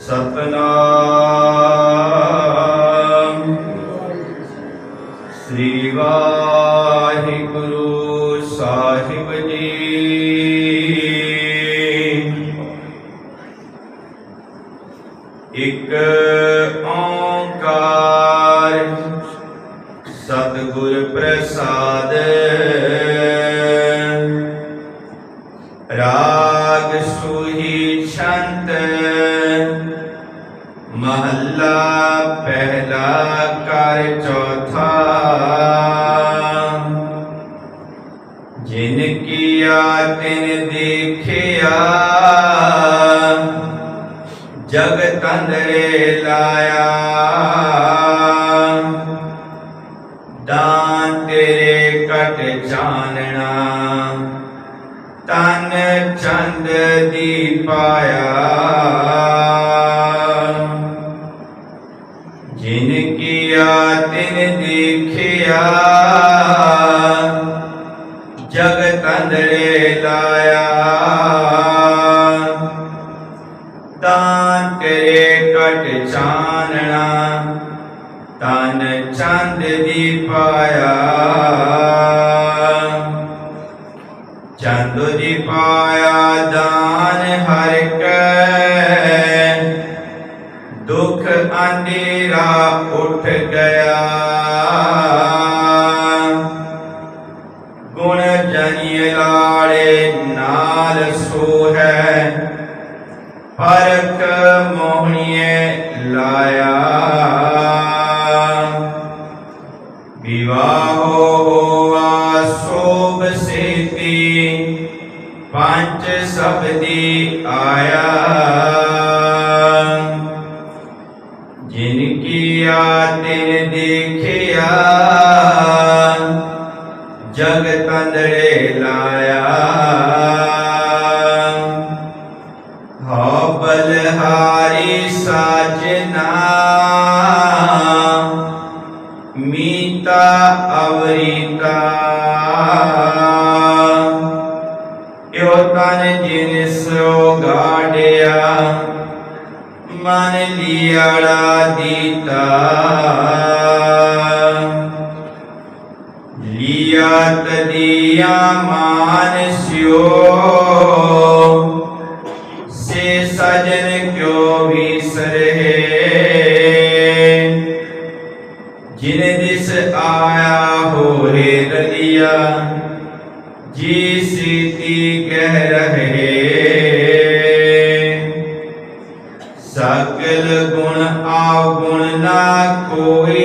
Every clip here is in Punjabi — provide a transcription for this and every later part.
ਸਤਨਾਮ। ਸ੍ਰੀ ਵਾਹਿਗੁਰੂ ਸਾਹਿਬ ਜੀ। ਇਕ ਓੰਕਾਰ ਸਤਿਗੁਰ ਪ੍ਰਸਾਦ ਮਹੱਲਾ ਪਹਿਲਾ ਕਰ ਚੌਥਾ ਜਿਨ ਕੀਆ ਤਿਨ ਦੇਖਿਆ ਜਗ ਤੰਦਰੇ ਲਾਇਆ ਦਾਨ ਤੇਰੇ ਕਟ ਚਾਨਣਾ ਤਨ ਚੰਦ ਦੀ ਪਾਇਆ ਦੇਖਿਆ। ਜਗ ਤੰਦਰੇ ਲਾਇਆ। ਤਾਂ ਕਰੇ ਕਟ ਚਾਨਣਾ ਤਨ ਚੰਦ ਦੀ ਪਾਇਆ। ਚੰਦ ਦੀ ਪਾਇਆ, ਦਾਨ ਹਰ ਦੁਖ ਅੰਧੇਰਾ ਉੱਠ ਗਿਆ। ਗੁਣ ਜਨੀ ਲਾੜੇ ਨਾਲ ਸੋ ਹੈ ਪਰਖ ਮੋਹਣੀਏ ਲਾਇਆ। ਵਿਵਾਹੋ ਹੋਆ ਸੋਭ ਸੇਤੀ, ਪੰਜ ਸਬਦੀ ਆਇਆ। ਜਿਨ ਕੀਆ, ਤਿਨ ਦੇਖਿਆ, ਜਗ ਤੰਦੜੇ ਲਾਇਆ। ਹੋ ਬਲਹਾਰੀ ਸਾਜਨਾ ਮੀਤਾ ਅਵਰੀਤਾ ਯੋ ਤਨ ਜਿਨ ਸੋ ਮਨ ਲਿਆੜਾ ਦੀਤਾ। ਲਿਆ ਤਦੀਆ ਮਾਨ ਸਿਓ। ਸੇ ਸਜਨ ਕਿਉ ਵਿਸਰੇ। ਜਿਨ ਦਿਸ ਆਇਆ ਹੋਰੇ ਰਲਿਆ ਸਗਲ ਗੁਣ ਆਗੁਣ ਨਾ ਕੋਈ।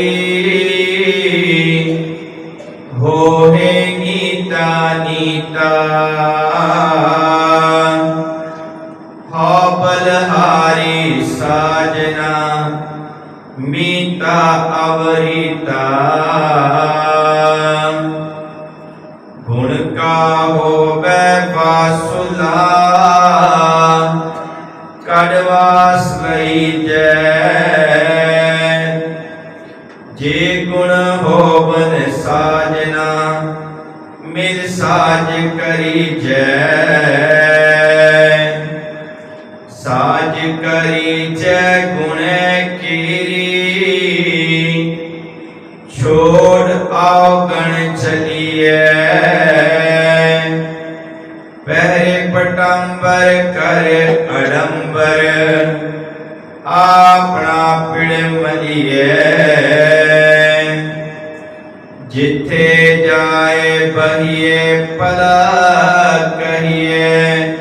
ਹੋਏ ਨੀਤਾ ਨੀਤਾ। ਹੋ ਬਲਹਾਰੀ ਸਾਜਨਾ। ਮੀਤਾ ਅਵਰੀਤਾ। ਜੇ ਗੁਣ ਹੋਵਨ ਸਾਜਨਾ, ਮਿਲ ਸਾਜ ਕਰੀ ਜੈ। ਸਾਜ ਕਰੀ ਜੈ ਗੁਣ ਕੀਰੀ, ਛੋੜ ਆਓ ਗਣ ਚਲੀਏ ਪਹਿਰੇ ਪਟੰਬਰ ਕਰ ਅਡੰਬਰ ਆਪਣਾ ਪਿੜ ਮਲੀਏ ਜਿੱਥੇ ਜਾਏ ਬਹੀਏ ਪਲਾ ਕਹੀਏ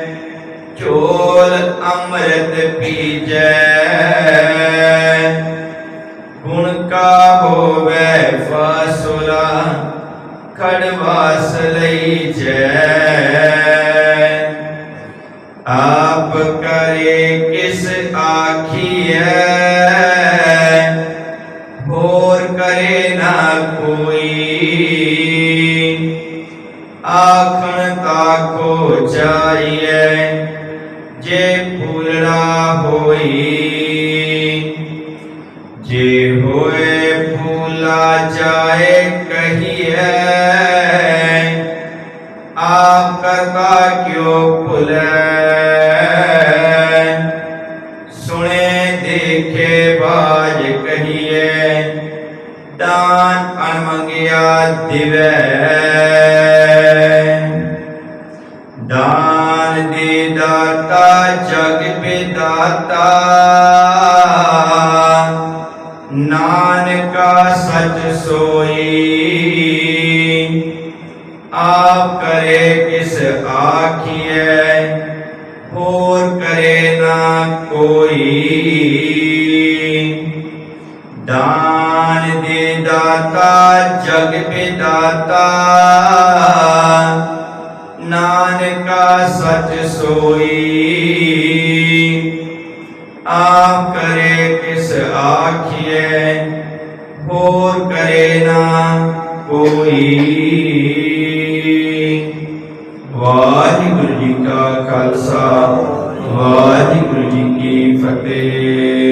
ਚੋਲ ਅੰਮ੍ਰਿਤ ਪੀਜੈ। ਗੁਣ ਕਾ ਹੋਵੇ ਫਾਸੁਲਾ ਖੜਵਾਸ ਲਈ ਜੈ ਆਪ ਕਰੇ ਕਿਸ ਆਖੀਐ ਹੋਰ ਕਰੇ ਨਾ ਕੋਈ ਆਖਣ ਤਾਕੋ ਜਾਈਐ ਜੇ ਭੂਲਣਾ ਹੋਈ ਜੇ ਹੋਏ ਭੂਲਾ ਜਾਏ ਕਹੀਐ ਆਪ ਕਰਤਾ ਕਿਉ دان دا جگ پتا ن سچ سوئی آپ کرے کس آ کی ہے اور کرے نہ کوئی ਦਾਤਾ ਜਗ ਵਿਦਾਤਾ ਨਾਨਕਾ ਸਚ ਸੋਈ। ਆਪ ਕਰੇ ਕਿਸ ਆਖੀਐ, ਹੋਰ ਕਰੇ ਨਾ ਕੋਈ। ਵਾਹਿਗੁਰੂ ਜੀ ਕਾ ਖਾਲਸਾ, ਵਾਹਿਗੁਰੂ ਜੀ ਕੀ ਫਤਿਹ।